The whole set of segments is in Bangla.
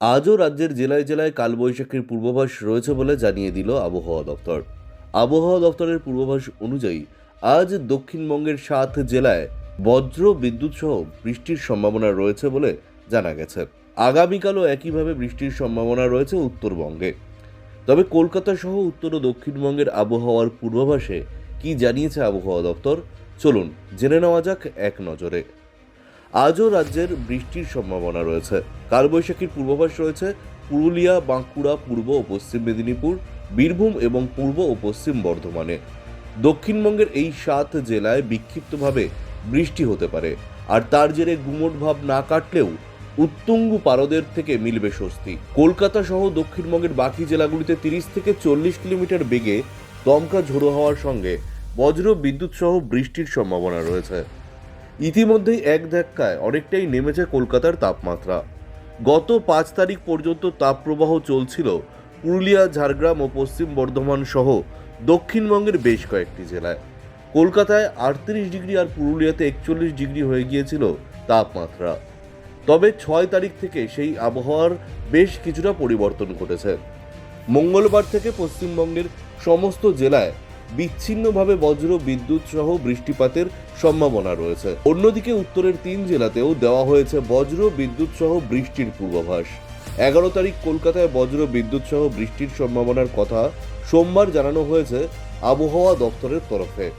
আজও রাজ্যের জেলায় জেলায় কালবৈশাখীর পূর্বাভাস রয়েছে বলে জানিয়ে দিল আবহাওয়া দপ্তর। আবহাওয়া দপ্তরের পূর্বাভাস অনুযায়ী, আজ দক্ষিণবঙ্গের সাত জেলায় বজ্র বিদ্যুৎ সহ বৃষ্টির সম্ভাবনা রয়েছে বলে জানা গেছে। আগামীকালও একইভাবে বৃষ্টির সম্ভাবনা রয়েছে উত্তরবঙ্গে। তবে কলকাতা সহ উত্তর ও দক্ষিণবঙ্গের আবহাওয়ার পূর্বাভাসে কি জানিয়েছে আবহাওয়া দপ্তর? চলুন জেনে নেওয়া যাক এক নজরে। আজও রাজ্যের বৃষ্টির সম্ভাবনা রয়েছে। কালবৈশাখীর পূর্বাভাস রয়েছে পুরুলিয়া, বাঁকুড়া, পূর্ব ও পশ্চিম মেদিনীপুর, বীরভূম এবং পূর্ব ও পশ্চিম বর্ধমানে। দক্ষিণবঙ্গের এই সাত জেলায় বিক্ষিপ্তভাবে বৃষ্টি হতে পারে। আর তার জেরে গুমট ভাব না কাটলেও উত্তুঙ্গ পারদের থেকে মিলবে স্বস্তি। কলকাতা সহ দক্ষিণবঙ্গের বাকি জেলাগুলিতে তিরিশ থেকে চল্লিশ কিলোমিটার বেগে দমকা ঝোড়ো হওয়ার সঙ্গে বজ্র বিদ্যুৎ সহ বৃষ্টির সম্ভাবনা রয়েছে। ইতিমধ্যেই এক ধাক্কায় অনেকটাই নেমেছে কলকাতার তাপমাত্রা। গত পাঁচ তারিখ পর্যন্ত তাপপ্রবাহ চলছিল পুরুলিয়া, ঝাড়গ্রাম ও পশ্চিম বর্ধমান সহ দক্ষিণবঙ্গের বেশ কয়েকটি জেলায়। কলকাতায় আটত্রিশ ডিগ্রি আর পুরুলিয়াতে একচল্লিশ ডিগ্রি হয়ে গিয়েছিল তাপমাত্রা। তবে ছয় তারিখ থেকে সেই আবহাওয়ার বেশ কিছুটা পরিবর্তন ঘটেছে। মঙ্গলবার থেকে পশ্চিমবঙ্গের সমস্ত জেলায় বিচ্ছিন্নভাবে বজ্র, বিদ্যুৎ সহ বৃষ্টিপাতের সম্ভাবনা রয়েছে। অন্যদিকে উত্তরের তিন জেলাতেও দেওয়া হয়েছে বজ্র, বিদ্যুৎ সহ বৃষ্টির পূর্বাভাস। এগারো তারিখ কলকাতায় বজ্র, বিদ্যুৎ সহ বৃষ্টির সম্ভাবনার কথা সোমবার জানানো হয়েছে আবহাওয়া দপ্তরের তরফে।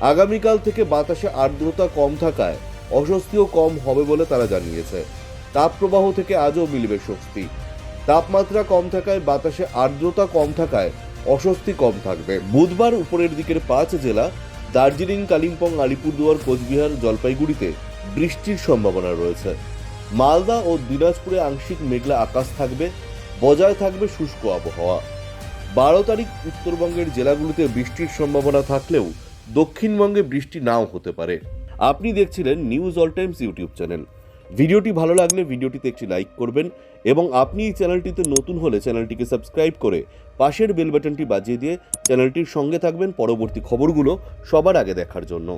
আগামীকাল থেকে বাতাসে আর্দ্রতা কম থাকায় অস্বস্তিও কম হবে বলে তারা জানিয়েছে। তাপপ্রবাহ থেকে আজও মিলবে স্বস্তি। তাপমাত্রা কম থাকায় বাতাসে আর্দ্রতা কম থাকায় অস্বস্তি কম থাকবে। বুধবার উপরের দিকের পাঁচ জেলা, দার্জিলিং, কালিম্পং, আলিপুরদুয়ার, কোচবিহার, জলপাইগুড়িতে বৃষ্টির সম্ভাবনা রয়েছে। মালদা ও দিনাজপুরে আংশিক মেঘলা আকাশ থাকবে, বজায় থাকবে শুষ্ক আবহাওয়া। বারো তারিখ উত্তরবঙ্গের জেলাগুলিতে বৃষ্টির সম্ভাবনা থাকলেও দক্ষিণবঙ্গে বৃষ্টি নাও হতে পারে। আপনি দেখছিলেন News All Times YouTube channel. ভিডিওটি ভালো লাগলে ভিডিওটিতে একটি লাইক করবেন এবং আপনি এই চ্যানেলটিতে নতুন হলে চ্যানেলটিকে সাবস্ক্রাইব করে পাশের বেল বাটনটি বাজিয়ে দিয়ে চ্যানেলটির সঙ্গে থাকবেন। পরবর্তী খবরগুলো সবার আগে দেখার জন্য।